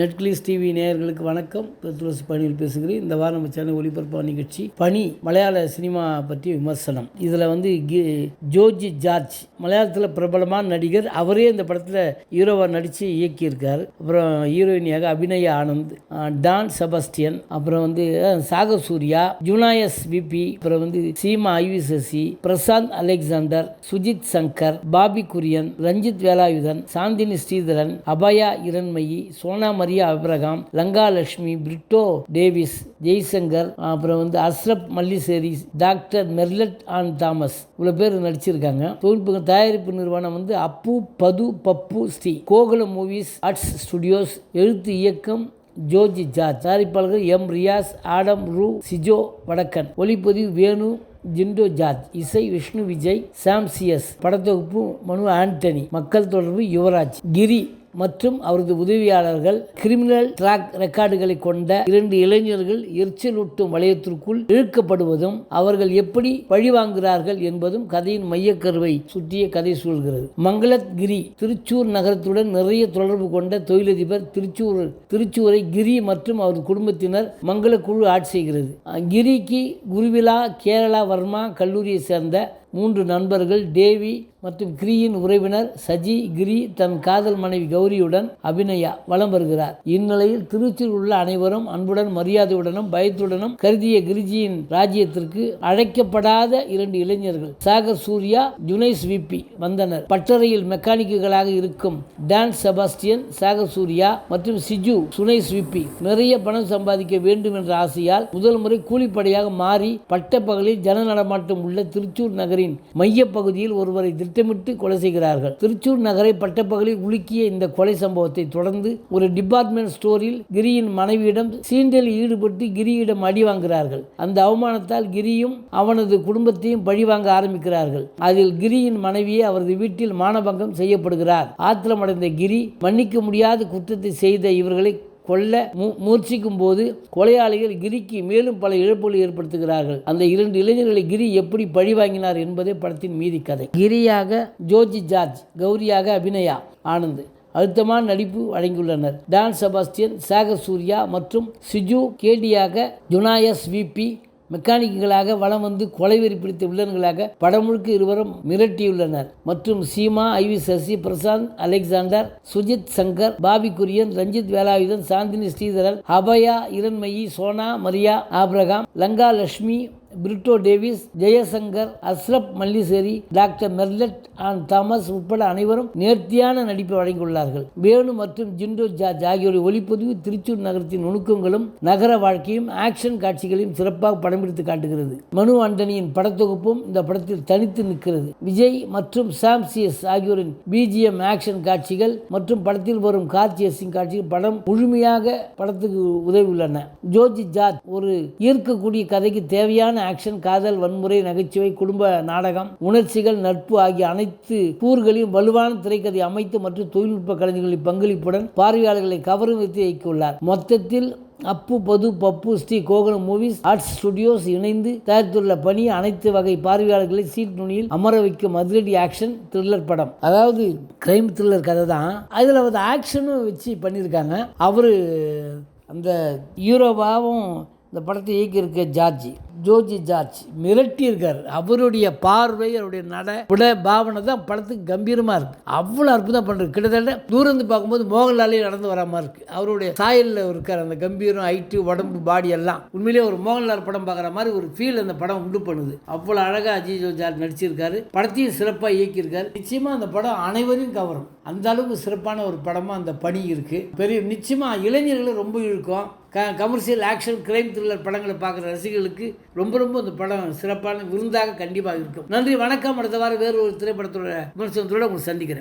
நெட்கிளிஸ் TV நேயர்களுக்கு வணக்கம். துளசி பணியில் பேசுகிறேன். இந்த வாரம் நம்ம சேனல் ஒளிபரப்பான நிகழ்ச்சி பணி மலையாள சினிமா பற்றி விமர்சனம். இதில் வந்து கி- ஜோர்ஜி ஜார்ஜ் மலையாளத்தில் பிரபலமான நடிகர். அவரே இந்த படத்தில் ஹீரோவாக நடித்து இயக்கியிருக்கார். அப்புறம் ஹீரோயினியாக அபிநய ஆனந்த் டான் செபஸ்டியன் அப்புறம் வந்து சாகர் சூர்யா ஜுனாயஸ் பிபி அப்புறம் வந்து Seema IV Sasi Prasanth Alexander Sujith Shankar Bobby Kurian Ranjith Velayudhan Chandini Sreedharan Abhaya Hiranmayi Sona Maria Abraham Lanka Lankalakshmi Britto Davis Jaishankar அப்புறம் வந்து Ashraf Mallissery doctor மெர்லட் on Thomas இவ்வளோ பேர் நடிச்சிருக்காங்க. தொழில்நுட்ப தயாரிப்பு நிறுவனம் வந்து Appu Pathu Pappu Sree Gokulam Movies Arts Studios எழுத்து இயக்கம் ஜோஜி ஜார்ஜ் தயாரிப்பாளர்கள் எம் ரியாஸ் ஆடம் ரூ சிஜோ வடக்கன் ஒளிப்பதிவு வேணு ஜிண்டோ ஜார்ஜ் இசை விஷ்ணு விஜய் சாம் சிஎஸ் படத்தொகுப்பு மனு ஆண்டனி மக்கள் தொடர்பு யுவராஜ் கிரி மற்றும் அவரது உதவியாளர்கள் கிரிமினல் ட்ராக் ரெக்கார்டுகளை கொண்ட இரண்டு இளைஞர்கள் எரிச்சலூட்டும் வளையத்திற்குள் இழுக்கப்படுவதும் அவர்கள் எப்படி பழிவாங்குகிறார்கள் என்பதும் கதையின் மையக்கருவை சுற்றிய கதை சூழ்கிறது. மங்களத்கிரி திருச்சூர் நகரத்துடன் நிறைய தொடர்பு கொண்ட தொழிலதிபர் திருச்சூர் திருச்சூரை கிரி மற்றும் அவரது குடும்பத்தினர் மங்கள குழு ஆட்சி செய்கிறது. கிரிக்கு குருவிலா கேரளா வர்மா கல்லூரியை சேர்ந்த மூன்று நண்பர்கள் தேவி மற்றும் கிரியின் உறவினர் சஜி கிரி தன் காதல் மனைவி கௌரியுடன் அபிநயா வலம் வருகிறார். இந்நிலையில் திருச்சியில் உள்ள அனைவரும் அன்புடன் மரியாதையுடனும் பயத்துடனும் கருதிய கிரிஜியின் ராஜ்யத்திற்கு அழைக்கப்படாத இரண்டு இளைஞர்கள் சாகர் சூர்யா ஜுனைஸ் விபி வந்தனர். பட்டறையில் மெக்கானிக்குகளாக இருக்கும் டான் செபாஸ்டியன் சாகர் சூர்யா மற்றும் சிஜு சுனைஸ் விபி நிறைய பணம் சம்பாதிக்க வேண்டும் என்ற ஆசையால் முதல் முறை கூலிப்படையாக மாறி பட்டப்பகலில் ஜன நடமாட்டம் உள்ள திருச்சூர் நகரின் மையப்பகுதியில் ஒருவரை திட்டமிட்டு கொலை செய்கிறார்கள். திருச்சூர் நகரை பட்டப்பகலில் உலுக்கிய இந்த கொலை சம்பவத்தை தொடர்ந்து ஒரு டிபார்ட்மெண்ட் ஸ்டோரில் கிரியின் மனைவியிடம் சீண்டலில் ஈடுபட்டு கிரியிடம் அடி வாங்குகிறார்கள். அந்த அவமானத்தால் கிரியும் அவனது குடும்பத்தையும் பழிவாங்க ஆரம்பிக்கிறார்கள். அதில் கிரியின் மனைவியே அவரது வீட்டில் மானபங்கம் செய்யப்படுகிறார். ஆத்திரமடைந்த கிரி மன்னிக்க முடியாத குற்றத்தை செய்த இவர்களை கொல்ல முயற்சிக்கும் போது கொலையாளிகள் கிரிக்கு மேலும் பல இழப்புகளை ஏற்படுத்துகிறார்கள். அந்த இரண்டு இளைஞர்களை கிரி எப்படி பழி வாங்கினார் என்பதே படத்தின் மீதி கதை. கிரியாக ஜோஜி ஜார்ஜ் கௌரியாக அபிநயா ஆனந்த். அழுத்தமான நடிப்பு வழங்கியுள்ளனர். டான் செபாஸ்டியன் சாகர் சூர்யா மற்றும் சிஜு கேடியாக ஜுனாயஸ் விபி மெக்கானிக்குகளாக வளம் வந்து கொலைவெறி பிடித்த வில்லன்களாக படம் முழுக்க இருவரும் மிரட்டியுள்ளனர். மற்றும் Seema IV Sasi Prasanth Alexander Sujith Shankar Bobby Kurian Ranjith Velayudhan Chandini Sreedharan Abhaya Hiranmayi Sona Maria Abraham Lanka Lakshmi Britto Davis Jaishankar Ashraf Mallissery doctor மெர்லட் on Thomas உட்பட அனைவரும் நேர்த்தியான நடிப்பை வழங்கியுள்ளார்கள். வேணு மற்றும் ஜிண்டோ ஜார்ஜ் ஆகியோருடைய ஒளிப்பதிவு திருச்சூர் நகரத்தின் நுணுக்கங்களும் நகர வாழ்க்கையும் ஆக்ஷன் காட்சிகளையும் சிறப்பாக படம் பிடித்து காட்டுகிறது. மனு ஆண்டனியின் படத்தொகுப்பும் இந்த படத்தில் தனித்து நிற்கிறது. விஜய் மற்றும் சாம் சிஎஸ் ஆகியோரின் பிஜிஎம் ஆக்ஷன் காட்சிகள் மற்றும் படத்தில் வரும் கார் சேசிங் காட்சிகள் படம் முழுமையாக படத்துக்கு உதவியுள்ளன. ஜோஜி ஜார்ஜ் ஒரு ஈர்க்கக்கூடிய கதைக்கு தேவையான ஆக்ஷன் காதல் வன்முறை நகைச்சுவை குடும்ப நாடகம் உணர்ச்சிகள் நட்பு ஆகிய அனைத்து கூறுகளையும் வலுவான திரைக்கதை அமைத்து மற்றும் தொழில்நுட்ப கலைஞர்களின் பங்களிப்புடன் பார்வையாளர்களை கவரும் விதத்தை இயக்கியுள்ளார் மொத்தத்தில் Appu Pathu Pappu Sree Gokulam Movies Arts Studios இணைந்து தயாரித்துள்ள பணி அனைத்து வகை பார்வையாளர்களை சீட் நுனியில் அமர வைக்கும் அதிரடி ஆக்ஷன் த்ரில்லர் படம். அதாவது கிரைம் த்ரில்லர் கதை தான். அதில் வந்து ஆக்ஷனும் வச்சு பண்ணியிருக்காங்க. அவர் அந்த ஹீரோவாகவும் இந்த படத்தை இயக்கியிருக்க ஜார்ஜி ஜோஜி ஜார்ஜ் மிரட்டியிருக்கார். அவருடைய பார்வை அவருடைய நட உட பாவனை தான் படத்துக்கு கம்பீரமாக இருக்குது அவ்வளோ அற்புதம் பண்ணுறது கிட்டத்தட்ட தூரந்து பார்க்கும்போது மோகன்லாலே நடந்து வர மாதிரி இருக்குது அவருடைய சாயலில் இருக்கார் அந்த கம்பீரம் ஹைட்டு உடம்பு பாடி எல்லாம். உண்மையிலேயே ஒரு மோகன்லால் படம் பார்க்குற மாதிரி ஒரு ஃபீல் அந்த படம் உண்டு பண்ணுது. அவ்வளோ அழகாக அஜய் ஜோஜார் நடிச்சிருக்காரு. படத்தையும் சிறப்பாக இயக்கியிருக்காரு. நிச்சயமாக அந்த படம் அனைவரையும் கவரும். அந்த அளவுக்கு சிறப்பான ஒரு படமாக அந்த பணி இருக்குது பெரிய நிச்சயமாக இளைஞர்களை ரொம்ப இழுக்கும். க கமர்ஷியல் ஆக்ஷன் கிரைம் த்ரில்லர் படங்களை பார்க்குற ரசிகர்களுக்கு ரொம்ப ரொம்ப இந்த படம் சிறப்பான விருந்தாக கண்டிப்பாக இருக்கும். நன்றி வணக்கம். அடுத்த வாரம் வேறு ஒரு திரைப்படத்தோட விமர்சனத்தோடு உங்களை சந்திக்கிறேன்.